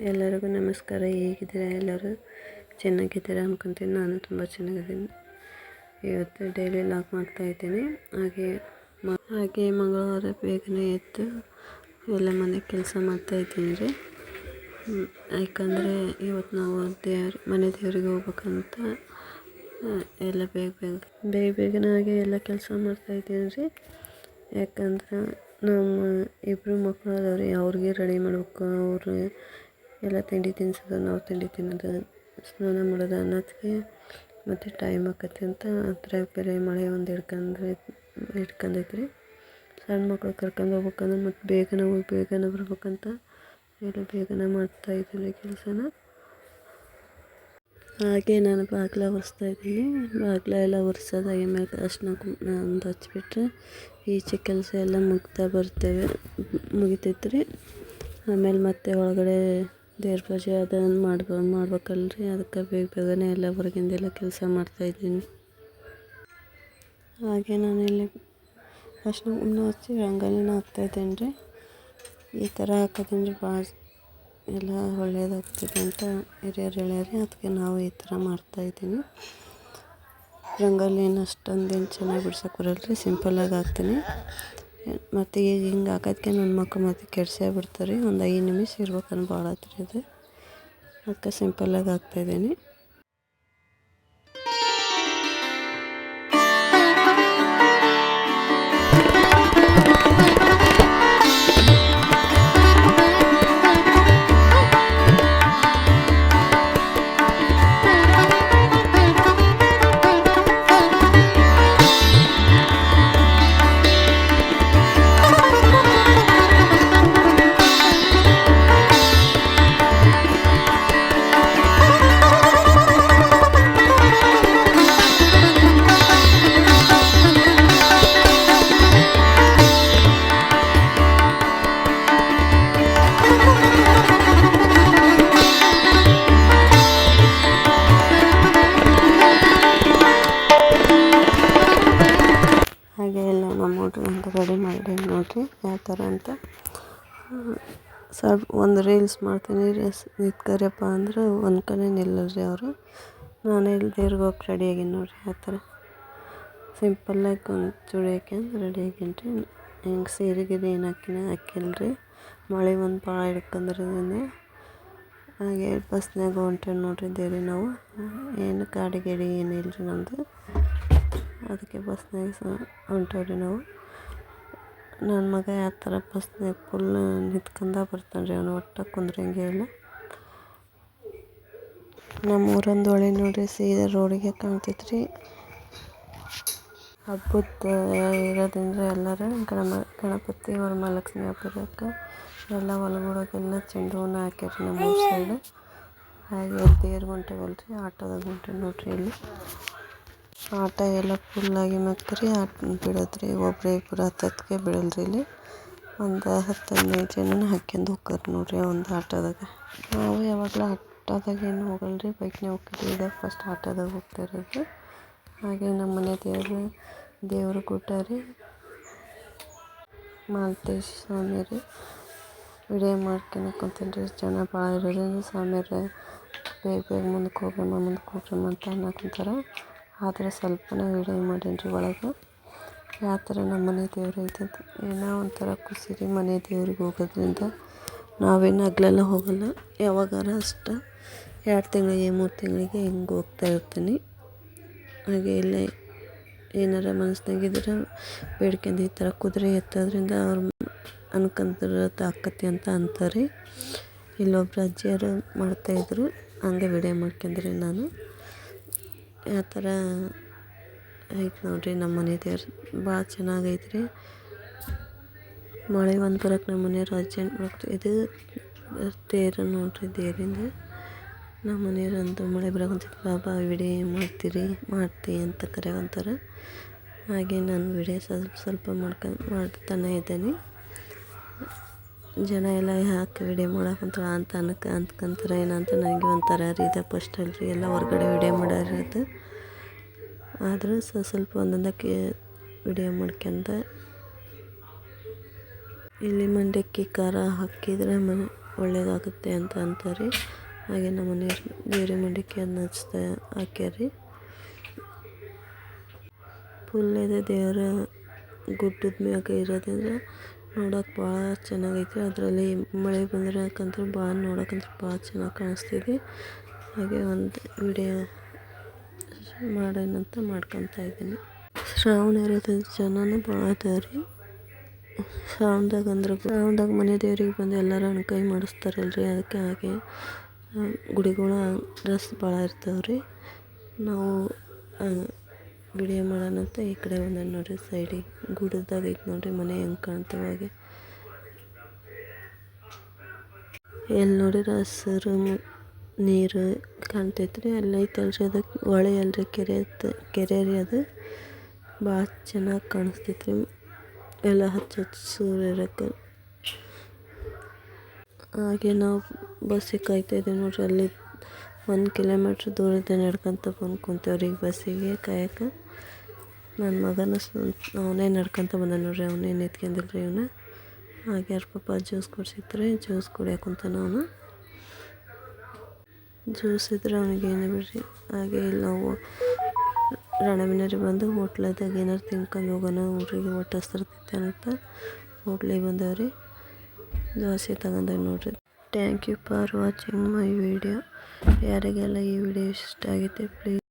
ಎಲ್ಲರಿಗೂ ನಮಸ್ಕಾರ, ಹೇಗಿದ್ದೀರಾ ಎಲ್ಲರೂ? ಚೆನ್ನಾಗಿದ್ದೀರಾ ಅನ್ಕೊತೀನಿ, ನಾನು ತುಂಬ ಚೆನ್ನಾಗಿದ್ದೀನಿ. ಇವತ್ತು ಡೈಲಿ ಲಾಕ್ ಮಾಡ್ತಾ ಇದ್ದೀನಿ. ಹಾಗೆ ಮ- ಹಾಗೆ ಮಂಗಳವಾರ ಬೇಗನೆ ಎದ್ದು ಎಲ್ಲ ಮನೆ ಕೆಲಸ ಮಾಡ್ತಾ ಇದ್ದೀನಿ ರೀ. ಯಾಕಂದರೆ ಇವತ್ತು ನಾವು ದೇವ್ರ, ಮನೆ ದೇವರಿಗೆ ಹೋಗ್ಬೇಕಂತ ಎಲ್ಲ ಬೇಗ ಬೇಗ ಬೇಗ ಬೇಗನೆ ಹಾಗೆ ಎಲ್ಲ ಕೆಲಸ ಮಾಡ್ತಾ ಇದ್ದೀನಿ ರೀ. ಯಾಕಂದ್ರೆ ನಮ್ಮ ಇಬ್ಬರು ಮಕ್ಕಳು ಅದಾವ್ರಿ, ಅವ್ರಿಗೆ ರೆಡಿ ಮಾಡ್ಬೇಕು, ಅವರು ಎಲ್ಲ ತಿಂಡಿ ತಿನ್ಸೋದು, ನಾವು ತಿಂಡಿ ತಿನ್ನೋದು, ಸ್ನಾನ ಮಾಡೋದು ಅನ್ನೋದಕ್ಕೆ ಮತ್ತು ಟೈಮ್ ಆಕತಿ ಅಂತ ಅದ್ರಾಗ ಬೇರೆ ಮಳೆ ಒಂದು ಹಿಡ್ಕಂಡ್ರೆ ಹಿಡ್ಕಂಡೈತ್ರಿ ಸಣ್ಣ ಮಕ್ಳು ಕರ್ಕೊಂಡು ಹೋಗ್ಬೇಕಂದ್ರೆ ಮತ್ತು ಬೇಗನೆ ಹೋಗಿ ಬೇಗನೆ ಬರ್ಬೇಕಂತ ಎಲ್ಲ ಬೇಗನೆ ಮಾಡ್ತಾ ಇದ್ದೀನಿ ಕೆಲಸನ. ಹಾಗೆ ನಾನು ಬಾಗಿಲ ಒರೆಸ್ತಾ ಇದ್ದೀನಿ. ಬಾಗಿಲ ಎಲ್ಲ ಒರೆಸೋದಾಗಿ ಮೇಲೆ ಅರ್ಶಿನ ಕುಂಕುಮ ಒಂದು ಹಚ್ಬಿಟ್ರೆ ಈಚೆ ಕೆಲಸ ಎಲ್ಲ ಮುಗ್ತಾ ಬರ್ತೇವೆ. ಮುಗಿತೈತ್ರಿ. ಆಮೇಲೆ ಮತ್ತೆ ಒಳಗಡೆ ದೇವ್ರ ಪೂಜೆ ಅದನ್ನು ಮಾಡ್ಬ ಮಾಡ್ಬೇಕಲ್ರಿ. ಅದಕ್ಕೆ ಬೇಗ ಬೇಗನೆ ಎಲ್ಲ ಹೊರಗಿಂದೆಲ್ಲ ಕೆಲಸ ಮಾಡ್ತಾಯಿದ್ದೀನಿ ಹಾಗೆ ನಾನು ಇಲ್ಲಿ ಫಸ್ಟ್ ಕುಂಕುಮ ಹಚ್ಚಿ ರಂಗೋಲಿನ ಹಾಕ್ತಾಯಿದ್ದೀನಿ ರೀ ಈ ಥರ ಹಾಕೋದ್ರಿಂದ ಭಾಳ ಎಲ್ಲ ಒಳ್ಳೆಯದಾಗ್ತದೆ ಅಂತ ಹಿರಿಯರು ಹೇಳ್ಯಾರಿ. ಅದಕ್ಕೆ ನಾವು ಈ ಥರ ಮಾಡ್ತಾಯಿದ್ದೀನಿ ರಂಗೋಲಿ ಏನು ಅಷ್ಟೊಂದೇನು ಚೆನ್ನಾಗಿ ಬಿಡ್ಸೋಕೆ ಬರಲ್ಲ ರೀ ಸಿಂಪಲ್ಲಾಗಿ ಹಾಕ್ತೀನಿ. ಮತ್ತು ಈಗ ಹಿಂಗೆ ಹಾಕೋದಕ್ಕೆ ನನ್ನ ಮಕ್ಕಳು ಮತ್ತೆ ಕೆಡ್ಸೇ ಬಿಡ್ತಾರೆ ಒಂದು ಐದು ನಿಮಿಷ ಇರ್ಬೇಕನ್ ಭಾಳ ಹತ್ರ ಇದು ಅದಕ್ಕೆ ಸಿಂಪಲ್ಲಾಗಿ ಹಾಕ್ತಾಯಿದ್ದೀನಿ ಥರ ಅಂತ. ಸ್ವಲ್ಪ ಒಂದು ರೀಲ್ಸ್ ಮಾಡ್ತೀನಿ. ರೀಲ್ಸ್ ನಿಂತ್ಕರಿಯಪ್ಪ ಅಂದ್ರೆ ಒಂದು ಕಡೆ ನಿಲ್ಲಲ್ರಿ ಅವರು. ನಾನು ಇಲ್ಲಿ ದೇವ್ರಿಗೆ ಹೋಗಿ ರೆಡಿ ಆಗೀನಿ ನೋಡಿರಿ, ಆ ಥರ. ಸಿಂಪಲ್ಲಾಗಿ ಒಂದು ಚೂಡಿ ಹಾಕ್ಯಂಡು ರೆಡಿ ಆಗೀನಿ ರೀ ಹಿಂಗೆ ಸೀರೆ ಗೀರೆ ಏನು ಹಾಕಿನ ಹಾಕಿಲ್ರಿ. ಮಳೆ ಒಂದು ಭಾಳ ಹಿಡ್ಕಂದ್ರೆ ಹಾಗೆ ಬಸ್ನಾಗ ಹೊಂಟೇವಿ ನೋಡ್ರಿ ರೀ ನಾವು. ಏನು ಗಾಡಿ ಗೀಡಿ ಏನಿಲ್ಲ ರೀ ನಮ್ಮದು ಅದಕ್ಕೆ ಬಸ್ನಾಗ ಸಹ ಹೊಂಟೇವ್ರಿ ನಾವು. ನನ್ನ ಮಗ ಯಾವ ಥರ ಬಸ್ನಾಗ ಫುಲ್ ನಿಂತ್ಕೊಂಡ ಬರ್ತಾನೆ ರೀ ಅವನು ಒಟ್ಟು ಕುಂದ್ರಂಗೆ ಇಲ್ಲ ನಮ್ಮ ಊರೊಂದು ಹೊಳೆ ನೋಡ್ರಿ, ಸೀದಾ ರೋಡಿಗೆ ಕಾಣ್ತೈತ್ರಿ. ಹಬ್ಬದ ಇರೋದ್ರಿಂದ ಎಲ್ಲರೂ ಗಣಮ, ಗಣಪತಿ ವರಮಹಾಲಕ್ಷ್ಮಿ ಹಬ್ಬದಕ್ಕೆ ಎಲ್ಲ ಹೊಲಗಳಿಗೆಲ್ಲ ಚೆಂಡು ಹೂವನ್ನ ಹಾಕ್ಯಾರ ನಮ್ಮ ಊರ ಸೈಡ್ ಹಾಗೆ ದೇವ್ರಿಗೆ ಹೊಂಟೇವಲ್ರಿ ಆಟೋದಾಗ ಹೊಂಟೇವಿ ನೋಡ್ರಿ ಇಲ್ಲಿ. ಆಟ ಎಲ್ಲ ಫುಲ್ಲಾಗಿ ಮಕ್ರಿ ಆಟ ಬಿಡೋದ್ರಿ. ಒಬ್ಬರೇ ಇಬ್ಬರು ಹತ್ತತ್ತಿಗೆ ಬಿಡಲ್ರಿ ಇಲ್ಲಿ. ಒಂದು ಹತ್ತು ಹದಿನೈದು ಜನನ ಹಾಕ್ಯಂಡು ಹೋಗ್ತಾರೆ ನೋಡ್ರಿ ಒಂದು ಆಟೋದಾಗ. ನಾವು ಯಾವಾಗಲೂ ಆಟೋದಾಗ ಏನು ಹೋಗಲ್ರಿ. ಬೈಕ್ನೇ ಹೋಗ್ತೀವಿ ಇದಾಗ ಫಸ್ಟ್ ಆಟೋದಾಗ ಹೋಗ್ತಾ ಇರೋದು. ಹಾಗೆ ನಮ್ಮ ಮನೆ ದೇವರು, ದೇವ್ರ ಗುಡ್ಡ ರೀ. ಮಾಲ್ತೇಶ್ ಸ್ವಾಮಿ ರೀ. ವಿಡಿಯೋ ಮಾಡ್ಕೊಳಕ್ಕೆ ಜನ ಭಾಳ ಇರೋದ್ರಿಂದ ಸ್ವಾಮಿಯವ್ರ ಬೇಗ ಬೇಗ ಮುಂದಕ್ಕೆ ಹೋಗ್ರಮ್ಮ ಮುಂದಕ್ಕೆ ಹೋಗ್ರಮ್ಮ ಅಂತ ಅನ್ನಕುಂತಾರ. ಆದರೆ ಸ್ವಲ್ಪನೇ ವಿಡಿಯೋ ಮಾಡೀನಿ ರೀ ಒಳಗೆ. ಯಾವ ಥರ ನಮ್ಮ ಮನೆ ದೇವ್ರು ಐತೆ ಅಂತ ಏನೋ ಒಂಥರ ಖುಷಿ ರೀ ಮನೆ ದೇವ್ರಿಗೆ ಹೋಗೋದ್ರಿಂದ. ನಾವೇನು ಹಗ್ಲೆಲ್ಲ ಹೋಗಲ್ಲ. ಯಾವಾಗಾರ ಅಷ್ಟೆ ಎರಡು ತಿಂಗಳಿಗೆ, ಮೂರು ತಿಂಗಳಿಗೆ ಹಿಂಗೆ ಹೋಗ್ತಾ ಇರ್ತೀನಿ. ಹಾಗೆ ಇಲ್ಲೇ ಏನಾರ ಮನಸ್ಸಿನಾಗಿದ್ರೆ ಬೇಡ್ಕೊಂಡು ಈ ಥರ ಕುದುರೆ ಎತ್ತೋದ್ರಿಂದ ಅವ್ರು ಅನ್ಕೊಂತಿರೋ ಆಕತಿ ಅಂತ ಅಂತಾರೆ. ಇಲ್ಲೊಬ್ರು ಅಜ್ಜಿಯರು ಮಾಡ್ತಾಯಿದ್ರು ಹಂಗೆ ವಿಡಿಯೋ ಮಾಡ್ಕೊಂಡ್ರಿ ನಾನು. ಆ ಥರ ಐತೆ ನೋಡಿರಿ ನಮ್ಮ ಮನೆ ದೇವ್ರು ಭಾಳ ಚೆನ್ನಾಗೈತೆ ರೀ ಮಳೆ ಒಂದು ಬರೋಕೆ ನಮ್ಮ ಮನೆಯವ್ರು ಅರ್ಜೆಂಟ್ ಮಾಡ್ತಾರೆ ಇದು ತೇರು ನೋಡಿರಿ ದೇರಿಂದ ನಮ್ಮ ಮನೆಯವ್ರು ಅಂತ ಮಳೆ ಬರೋಕಂತೈತಿ ಬಾಬಾ, ವಿಡಿಯೋ ಮಾಡ್ತೀರಿ, ಮಾಡ್ತಿ ಅಂತ ಕರೆಯವಂತಾರೆ ಹಾಗೆ ನಾನು ವಿಡಿಯೋ ಸ್ವಲ್ಪ ಸ್ವಲ್ಪ ಮಾಡ್ಕೊಂಡು ಮಾಡ್ತಾನೆ ಇದ್ದೇನೆ. ಜನ ಎಲ್ಲ ಯಾಕೆ ವಿಡಿಯೋ ಮಾಡೋಕೆ ಅಂತ ಅನ್ಕ ಅಂದ್ಕೊಂತಾರೆ ಏನಂತ ನನಗೆ ಒಂಥರ ರೀ ಇದೆ ಫಸ್ಟ್ ಅಲ್ರಿ ಎಲ್ಲ ಹೊರ್ಗಡೆ ವಿಡಿಯೋ ಮಾಡೋರಿದ್ದು ಆದರೂ ಸ, ಸ್ವಲ್ಪ ಒಂದೊಂದಕ್ಕೆ ವಿಡಿಯೋ ಮಾಡ್ಕೊಂಡ ಇಲ್ಲಿ ಮಂಡಕ್ಕಿ ಖಾರ ಹಾಕಿದರೆ ಮನೆ ಒಳ್ಳೇದಾಗುತ್ತೆ ಅಂತ ಅಂತಾರೆ. ಹಾಗೆ ನಮ್ಮ ನೀರು ನೀರು ಮಂಡಕ್ಕಿ ಅದನ್ನ ಹಚ್ತಾ ಹಾಕ್ಯಾರಿ ಫುಲ್ ಇದೆ ದೇವರ ಗುಡ್ಡದ ಮ್ಯಾಗ ಇರೋದ್ರಿಂದ ನೋಡೋಕೆ ಭಾಳ ಚೆನ್ನಾಗೈತೆ. ಅದರಲ್ಲಿ ಮಳೆ ಬಂದಿರೋಕಂತೂ ಭಾಳ ನೋಡೋಕಂತೂ ಭಾಳ ಚೆನ್ನಾಗಿ ಕಾಣಿಸ್ತಿದೆ. ಹಾಗೆ ಒಂದು ವಿಡಿಯೋ ಮಾಡೋಣಂತ ಮಾಡ್ಕೊತಾ ಇದ್ದೀನಿ. ಶ್ರಾವಣ ಇರೋದ್ರಿಂದ ಜನನೂ ಭಾಳ ಅದಾವ ರೀ ಶ್ರಾವಣದಾಗ ಅಂದ್ರೆ ಶ್ರಾವಣದಾಗ ಮನೆ ದೇವರಿಗೆ ಬಂದು ಎಲ್ಲರೂ ಅಣ್ಕಾಯಿ ಮಾಡಿಸ್ತಾರಲ್ರಿ. ಅದಕ್ಕೆ ಹಾಗೆ ಗುಡಿಗಳು ಡ್ರೆಸ್ ಭಾಳ ಇರ್ತಾವೆ ನಾವು ವಿಡಿಯೋ ಮಾಡೋಣಂತ ಈ ಕಡೆ ಬಂದ ನೋಡ್ರಿ ಸೈಡಿಗೆ ಗುಡ್ಡದಾಗ ಐತೆ ನೋಡ್ರಿ, ಮನೆ ಹೆಂಗ್ ಕಾಣ್ತಾವ ಹಾಗೆ. ಎಲ್ಲಿ ನೋಡಿದ್ರೆ ಹಸಿರು ನೀರು ಕಾಣ್ತೈತ್ರಿ, ಅಲ್ಲಿ ಐತಲ್ರಿ ಅದಕ್ಕೆ ಹೊಳೆ ಅಲ್ರಿ ಕೆರೆ ಕೆರೆ ರೀ ಅದು. ಭಾಳ ಚೆನ್ನಾಗಿ ಕಾಣಿಸ್ತೈತ್ರಿ, ಎಲ್ಲ ಹಚ್ಚ ಹಚ್ಚ ಇರಕ್ಕೆ ಹಾಗೆ ನಾವು ಬಸ್ಸಿಗೆ ಕಾಯ್ತಾ ಇದ್ದೀವಿ ನೋಡ್ರಿ, ಅಲ್ಲಿ ಒಂದು ಕಿಲೋಮೀಟ್ರ್ ದೂರದ ನಡ್ಕೊತ ಬಂದು ಕುಂತೇವ್ರಿ ಬಸ್ಸಿಗೆ ಕಾಯಕ್ಕೆ ನನ್ನ ಮಗನ ಅವನೇ ನಡ್ಕೊಂತ ಬಂದ ನೋಡ್ರಿ, ಅವನೇ ನಿಂತ್ಕೊಂಡಿಲ್ರಿ ಇವನ. ಹಾಗೆ ಅವ್ರ ಪಾಪ ಜ್ಯೂಸ್ ಕೊಡ್ಸಿದ್ರೆ, ಜ್ಯೂಸ್ ಕುಡಿಯಕ್ಕೆ ಕುಂತಾನ ಅವನು. ಜ್ಯೂಸ್ ಇದ್ರೆ ಅವನಿಗೆ ಏನೇ ಬಿಡ್ರಿ? ಹಾಗೆ ಇಲ್ಲಿ ನಾವು ರಣಬಿನರಿ ಬಂದು ಹೋಟ್ಲದಾಗ ಏನಾರು ತಿನ್ಕೊಂಡು ಹೋಗೋಣ, ಊರಿಗೆ ಒಟ್ಟು ಹಸ್ತಿರ್ತೈತೆ ಅಂತ ಹೋಟ್ಲಿಗೆ ಬಂದವ್ರಿ. ದೋಸೆ ತಗೊಂಡಾಗ ನೋಡ್ರಿ. Thank you for watching my video ಯಾರಿಗೆಲ್ಲ ಈ ವಿಡಿಯೋ ಇಷ್ಟ ಆಗೈತೆ ಪ್ಲೀಸ್